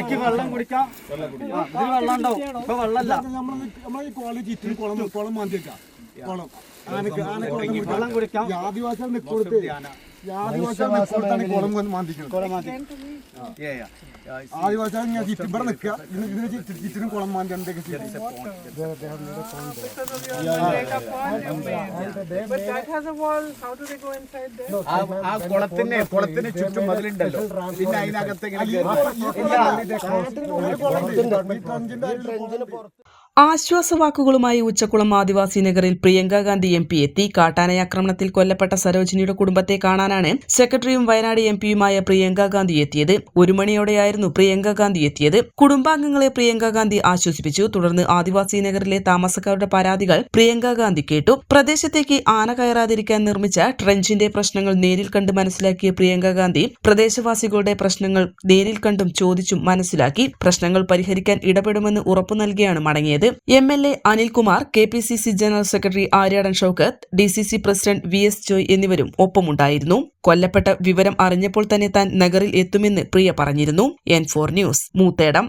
ആനക്ക് വെള്ളം കുടിക്കാം. വെള്ളം ഉണ്ടാവും. ഇപ്പൊ വെള്ളമല്ല. നമ്മൾ കോളേജ് കുളം കുളം മാന്തിയേക്കാം കുളം. ആനക്ക് ആനക്ക് വെള്ളം കുടിക്കാം. വെള്ളം കുടിക്കാം ഈ ആദിവാസികൾ നിൽക്കൊടുത്ത് ചുറ്റും ഇവിടെ നിൽക്കുക. ഇതിന് ഇതിന് ചുറ്റും ചുറ്റിനും കുളം മാന്തി എന്തൊക്കെ? ആ കുളത്തിന് കുളത്തിന് ചുറ്റും മതിലുണ്ടല്ലോ പിന്നെ അതിനകത്ത് ആശ്വാസവാക്കുകളുമായി ഉച്ചക്കുളം ആദിവാസി നഗറിൽ പ്രിയങ്ക ഗാന്ധി എം പി എത്തി. കാട്ടാനയാക്രമണത്തിൽ കൊല്ലപ്പെട്ട സരോജിനിയുടെ കുടുംബത്തെ കാണാനാണ് സെക്രട്ടറിയും വയനാട് എം പിയുമായ പ്രിയങ്ക ഗാന്ധി എത്തിയത്. ഒരു മണിയോടെയായിരുന്നു പ്രിയങ്ക ഗാന്ധി എത്തിയത്. കുടുംബാംഗങ്ങളെ പ്രിയങ്ക ഗാന്ധി ആശ്വസിപ്പിച്ചു. തുടർന്ന് ആദിവാസി നഗറിലെ താമസക്കാരുടെ പരാതികൾ പ്രിയങ്ക ഗാന്ധി കേട്ടു. പ്രദേശത്തേക്ക് ആന കയറാതിരിക്കാൻ നിർമ്മിച്ച ട്രെഞ്ചിന്റെ പ്രശ്നങ്ങൾ നേരിൽ കണ്ട് മനസ്സിലാക്കിയ പ്രിയങ്ക ഗാന്ധി പ്രദേശവാസികളുടെ പ്രശ്നങ്ങൾ നേരിൽ കണ്ടും ചോദിച്ചും മനസ്സിലാക്കി. പ്രശ്നങ്ങൾ പരിഹരിക്കാൻ ഇടപെടുമെന്ന് ഉറപ്പു നൽകിയാണ് മടങ്ങിയത്. M L A Anilkumar K P C C general secretary Aryadan Shoukath D C C president V S Joy എന്നിവരും ഒപ്പമുണ്ടായിരുന്നു. കൊല്ലപ്പെട്ട വിവരം അറിഞ്ഞപ്പോൾ തന്നെ താൻ നഗറിൽ എത്തുമെന്ന് പ്രിയ പറഞ്ഞിരുന്നു. N four news Moothedam.